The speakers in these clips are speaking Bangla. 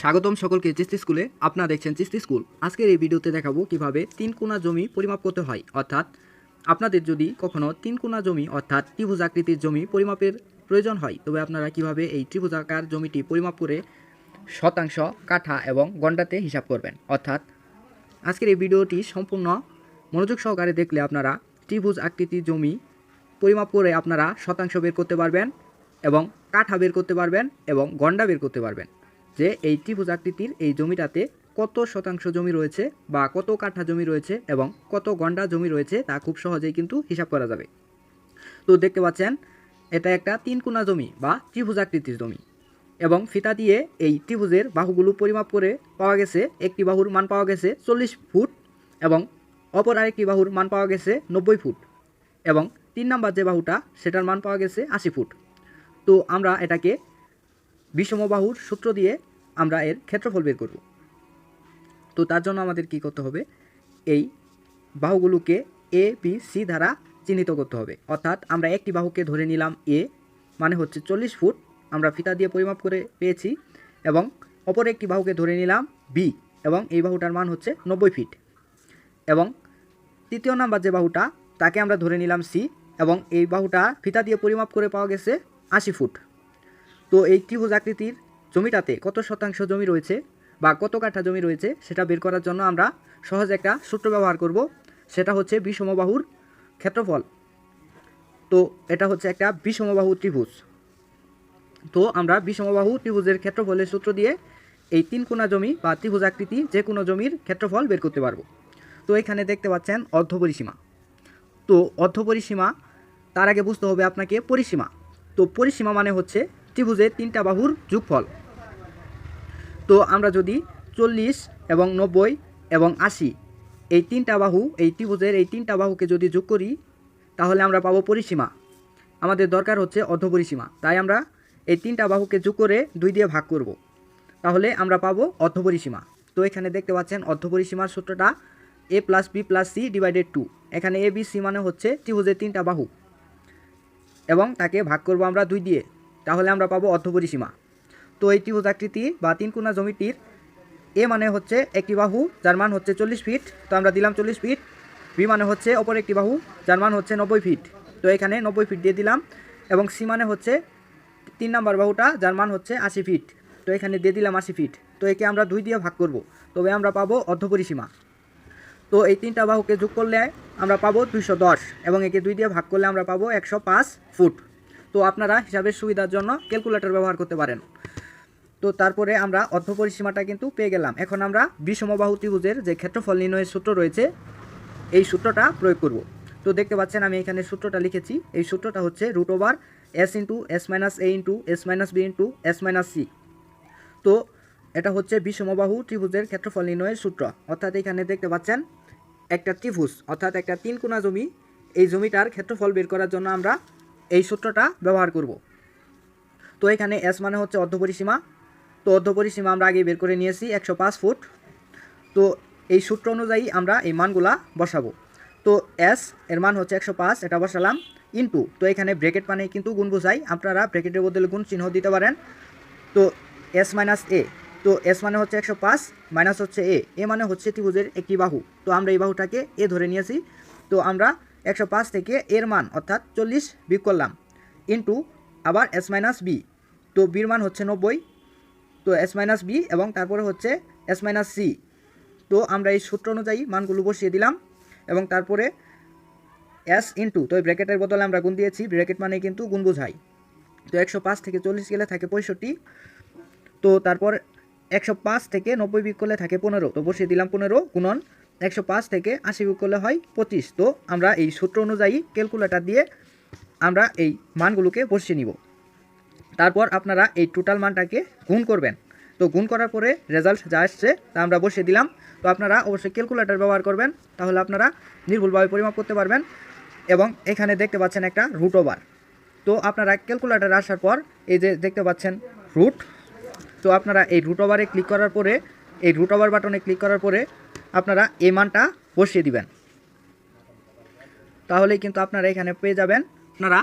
স্বাগতম সকলকে চিস্তি স্কুলে। আপনারা দেখছেন চিস্তি স্কুল। আজকের এই ভিডিওতে দেখাবো কীভাবে তিন কোনা জমি পরিমাপ করতে হয়। অর্থাৎ আপনাদের যদি কখনো তিন কোনা জমি, অর্থাৎ ত্রিভুজ আকৃতির জমি পরিমাপের প্রয়োজন হয়, তবে আপনারা কীভাবে এই ত্রিভুজাকার জমিটি পরিমাপ করে শতাংশ, কাঠা এবং গন্ডাতে হিসাব করবেন। অর্থাৎ আজকের এই ভিডিওটি সম্পূর্ণ মনোযোগ সহকারে দেখলে আপনারা ত্রিভুজ আকৃতির জমি পরিমাপ করে আপনারা শতাংশ বের করতে পারবেন এবং কাঠা বের করতে পারবেন এবং গন্ডা বের করতে পারবেন। যে এই ত্রিভুজ আকৃতির এই জমিটাতে কত শতাংশ জমি রয়েছে বা কত কাঠা জমি রয়েছে এবং কত গন্ডা জমি রয়েছে তা খুব সহজেই কিন্তু হিসাব করা যাবে। তো দেখতে পাচ্ছেন, এটা একটা তিন কোণা জমি বা ত্রিভুজ আকৃতির জমি এবং ফিতা দিয়ে এই ত্রিভুজের বাহুগুলো পরিমাপ করে পাওয়া গেছে, একটি বাহুর মান পাওয়া গেছে চল্লিশ ফুট এবং অপর আরেকটি বাহুর মান পাওয়া গেছে নব্বই ফুট এবং তিন নাম্বার যে বাহুটা সেটার মান পাওয়া গেছে আশি ফুট। তো আমরা এটাকে বিষমবাহুর সূত্র দিয়ে আমরা এর ক্ষেত্রফল বের করব। তো তার জন্য আমাদের কি করতে হবে? এই বাহুগুলোকে এ বি সি দ্বারা চিহ্নিত করতে হবে। অর্থাৎ আমরা একটি বাহুকে ধরে নিলাম এ মানে হচ্ছে চল্লিশ ফুট। আমরা ফিতা দিয়ে পরিমাপ করে পেয়েছি এবং অপর একটি বাহুকে ধরে নিলাম বি এবং এই বাহুটার মান হচ্ছে নব্বই ফিট। এবং তৃতীয় নাম্বার যে বাহুটা, তাকে আমরা ধরে নিলাম সি এবং এই বাহুটা ফিতা দিয়ে পরিমাপ করে পাওয়া গেছে আশি ফুট। তো এই ত্রিভুজ আকৃতির জমিটাতে কত শতাংশ জমি রয়েছে বা কত কাঠা জমি রয়েছে সেটা বের করার জন্য আমরা সহজ একটা সূত্র ব্যবহার করব। সেটা হচ্ছে বিষমবাহুর ক্ষেত্রফল। তো এটা হচ্ছে একটা বিষমবাহু ত্রিভুজ। তো আমরা বিষমবাহু ত্রিভুজের ক্ষেত্রফলের সূত্র দিয়ে এই তিন কোণা জমি বা ত্রিভুজ আকৃতি যে কোনো জমির ক্ষেত্রফল বের করতে পারব। তো এখানে দেখতে পাচ্ছেন অর্ধপরিসীমা তো অর্ধপরিসীমা তার আগে বুঝতে হবে আপনাকে পরিসীমা। তো পরিসীমা মানে হচ্ছে ত্রিভুজের তিনটা বাহুর যোগফল। তো আমরা যদি চল্লিশ এবং নব্বই এবং আশি, এই তিনটা বাহু, এই ত্রিভুজের এই তিনটা বাহুকে যদি যোগ করি, তাহলে আমরা পাবো পরিসীমা। আমাদের দরকার হচ্ছে অর্ধপরিসীমা। তাই আমরা এই তিনটা বাহুকে যোগ করে দুই দিয়ে ভাগ করব। তাহলে আমরা পাবো অর্ধপরিসীমা। তো এখানে দেখতে পাচ্ছেন অর্ধপরিসীমার সূত্রটা A plus B plus C divided by এখানে এ বি সি মানে হচ্ছে ত্রিভুজের তিনটা বাহু। এবং তাকে ভাগ করব আমরা দুই দিয়ে। তাহলে আমরা পাবো অর্ধপরিসীমা। তো এই ত্রিভুজ আকৃতি বা তিনকোনা জমিটির এ মানে হচ্ছে একটি বাহু, যার মান হচ্ছে চল্লিশ ফিট। তো আমরা দিলাম চল্লিশ ফিট। বি মানে হচ্ছে অপর একটি বাহু, যার মান হচ্ছে নব্বই ফিট। তো এখানে নব্বই ফিট দিয়ে দিলাম এবং সি মানে হচ্ছে তিন নাম্বার বাহুটা, যার মান হচ্ছে আশি ফিট। তো এখানে দিয়ে দিলাম আশি ফিট। তো একে আমরা দুই দিয়ে ভাগ করব। তবে আমরা পাবো অর্ধপরিসীমা। তো এই তিনটা বাহুকে যোগ করলে আমরা পাবো দুইশো দশ এবং একে দুই দিয়ে ভাগ করলে আমরা পাবো একশো পাঁচ ফুট। তো আপনারা হিসাবের সুবিধার জন্য ক্যালকুলেটর ব্যবহার করতে পারেন। তো তারপরে আমরা অর্ধপরিসীমাটা কিন্তু পেয়ে গেলাম। এখন আমরা বিষমবাহু ত্রিভুজের যে ক্ষেত্রফল নির্ণয়ের সূত্র রয়েছে, এই সূত্রটা প্রয়োগ করব। তো দেখতে পাচ্ছেন, আমি এখানে সূত্রটা লিখেছি। এই সূত্রটা হচ্ছে root over S into S minus A into S minus B into S minus C তো এটা হচ্ছে বিষমবাহু ত্রিভুজের ক্ষেত্রফল নির্ণয়ের সূত্র। অর্থাৎ এখানে দেখতে পাচ্ছেন, একটা ত্রিভুজ, অর্থাৎ একটা তিন কোণা জমি। এই জমিটার ক্ষেত্রফল বের করার জন্য আমরা এই সূত্রটা ব্যবহার করব। তো এখানে এস মানে হচ্ছে অর্ধপরিসীমা। তো অর্ধপরিসীমা আমরা আগে বের করে নিয়েছি একশো পাঁচ ফুট। তো এই সূত্র অনুযায়ী আমরা এই মানগুলা বসাবো। তো এস এর মান হচ্ছে একশো পাঁচ, এটা বসালাম ইনটু। তো এখানে ব্রেকেট মানে কিন্তু গুণ বোঝাই আপনারা ব্রেকেটের বদলে গুণ চিহ্ন দিতে পারেন। তো এস মাইনাস এ তো এস মানে হচ্ছে একশো পাঁচ মাইনাস হচ্ছে এ এ মানে হচ্ছে ত্রিভুজের একটি বাহু। তো আমরা এই বাহুটাকে এ ধরে নিয়েছি। তো আমরা একশো পাঁচ থেকে এর মান, অর্থাৎ চল্লিশ বিয়োগ করলাম ইন্টু আবার এস মাইনাস বি তো বির মান হচ্ছে নব্বই। তো এস মাইনাস বি এবং তারপরে হচ্ছে এস মাইনাস সি তো আমরা এই সূত্র অনুযায়ী মানগুলো বসিয়ে দিলাম এবং তারপরে এস ইন্টু তো ব্র্যাকেটের বদলে আমরা গুণ দিয়েছি, ব্র্যাকেট মানে কিন্তু গুণ বোঝাই। তো একশো পাঁচ থেকে চল্লিশ গেলে থাকে পঁয়ষট্টি। তো তারপর একশো পাঁচ থেকে নব্বই বিয়োগ করলে থাকে পনেরো। তো বসিয়ে দিলাম পনেরো গুণন একশো পাঁচ থেকে আশি বিয়োগ করলে হয় পঁচিশ। তো আমরা এই সূত্র অনুযায়ী ক্যালকুলেটর দিয়ে আমরা এই মানগুলোকে বসিয়ে নিব। তারপর আপনারা এই টোটাল মানটাকে গুণ করবেন। তো গুণ করার পরে রেজাল্ট যা আসছে তা আমরা বসিয়ে দিলাম। তো আপনারা অবশ্যই ক্যালকুলেটর ব্যবহার করবেন, তাহলে আপনারা নির্ভুলভাবে পরিমাপ করতে পারবেন এবং এখানে দেখতে পাচ্ছেন একটা রুট ওভার তো আপনারা ক্যালকুলেটর আসার পর এই যে দেখতে পাচ্ছেন রুট তো আপনারা এই রুট ওভারে ক্লিক করার পরে, এই রুট ওভার বাটনে ক্লিক করার পরে আপনারা এই মানটা বসিয়ে দিবেন। তাহলেই কিন্তু আপনারা এখানে পেয়ে যাবেন। আপনারা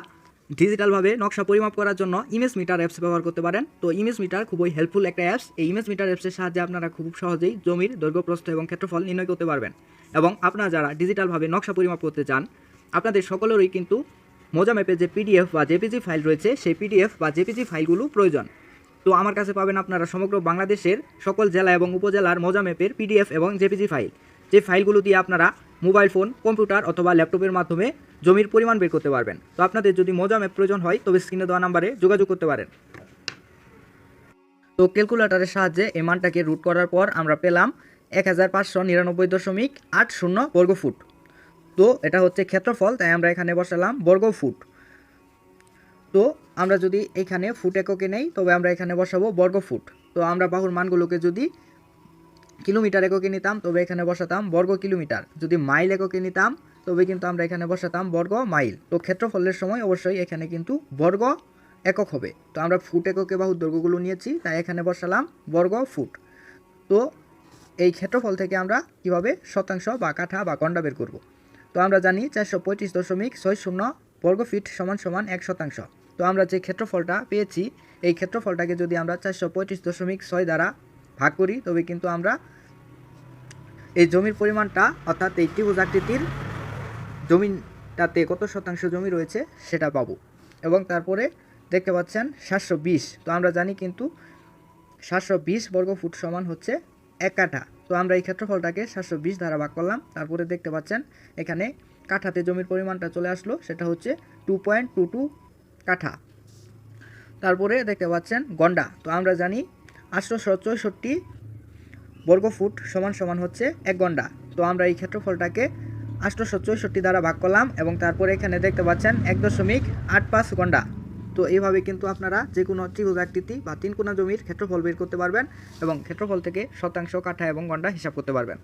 ডিজিটালভাবে নকশা পরিমাপ করার জন্য ইমেজ মিটার অ্যাপস ব্যবহার করতে পারেন। তো ইমেজ মিটার খুবই হেল্পফুল একটা অ্যাপস এই ইমেজ মিটার অ্যাপসের সাহায্যে আপনারা খুব সহজেই জমির দৈর্ঘ্য, প্রস্থ এবং ক্ষেত্রফল নির্ণয় করতে পারবেন। এবং আপনারা যারা ডিজিটালভাবে নকশা পরিমাপ করতে চান, আপনাদের সকলেরই কিন্তু মোজা ম্যাপে যে পিডিএফ বা জেপিজি ফাইল রয়েছে, সেই পিডিএফ বা জেপিজি ফাইলগুলো প্রয়োজন। তো আমার কাছে পাবেন আপনারা সমগ্র বাংলাদেশের সকল জেলা এবং উপজেলার মোজা ম্যাপের পিডিএফ এবং জেপিজি ফাইল যে ফাইলগুলো দিয়ে আপনারা মোবাইল ফোন কম্পিউটার অথবা ল্যাপটপের মাধ্যমে জমির পরিমাণ বের করতে পারবেন। তো আপনাদের যদি মোজা ম্যাপ প্রয়োজন হয়, তবে স্ক্রিনে দেওয়া নাম্বারে যোগাযোগ করতে পারেন। তো ক্যালকুলেটরের সাহায্যে এই মানটাকে রুট করার পর আমরা পেলাম এক হাজার পাঁচশো নিরানব্বই দশমিক আট শূন্য বর্গ ফুট তো এটা হচ্ছে ক্ষেত্রফল তাই আমরা এখানে বসালাম বর্গ ফুট তো আমরা যদি এখানে ফুট এককে নেই, তবে আমরা এখানে বসাবো বর্গ ফুট তো আমরা বাহুর মানগুলোকে যদি কিলোমিটার এককে নিতাম, তবে এখানে বসাতাম বর্গ কিলোমিটার। যদি মাইল এককে নিতাম, তবে কিন্তু আমরা এখানে বসাতাম বর্গ মাইল। তো ক্ষেত্রফলের সময় অবশ্যই এখানে কিন্তু বর্গ একক হবে। তো আমরা ফুট এককে বাহুর দৈর্ঘ্যগুলো নিয়েছি, তাই এখানে বসালাম বর্গ ফুট। তো এই ক্ষেত্রফল থেকে আমরা কীভাবে শতাংশ বা কাঠা বা গন্ডা বের করব? তো আমরা জানি চারশো পঁয়ত্রিশ দশমিক ছয় শূন্য বর্গ ফিট সমান সমান এক শতাংশ। তো আমরা যে ক্ষেত্রফলটা পেয়েছি, এই ক্ষেত্রফলটাকে যদি আমরা চারশো পঁয়ত্রিশ দশমিক ছয় দ্বারা ভাগ করি, তবে কিন্তু আমরা এই জমির পরিমাণটা, অর্থাৎ এই ত্রিভুজ আকৃতির জমিটাতে কত শতাংশ জমি রয়েছে সেটা পাবো। এবং তারপরে দেখতে পাচ্ছেন সাতশো বিশ। তো আমরা জানি কিন্তু সাতশো বিশ বর্গ ফুট সমান হচ্ছে এক কাঠা। তো আমরা এই ক্ষেত্রফলটাকে সাতশো বিশ দ্বারা ভাগ করলাম। তারপরে দেখতে পাচ্ছেন এখানে কাঠাতে জমির পরিমাণটা চলে আসলো, সেটা হচ্ছে টু পয়েন্ট টু টু কাঠা। তারপরে দেখতে পাচ্ছেন গন্ডা। তো আমরা জানি আটশোশো চৌষট্টি বর্গফুট সমান সমান হচ্ছে এক গন্ডা। তো আমরা এই ক্ষেত্রফলটাকে আটশোশো চৌষট্টি দ্বারা ভাগ করলাম এবং তারপরে এখানে দেখতে পাচ্ছেন এক দশমিক আট পাঁচ গন্ডা। তো এইভাবে কিন্তু আপনারা যে কোনো ত্রিভুজ আকৃতি বা তিন কোনা জমির ক্ষেত্রফল বের করতে পারবেন এবং ক্ষেত্রফল থেকে শতাংশ কাঠা এবং গন্ডা হিসাব করতে পারবেন।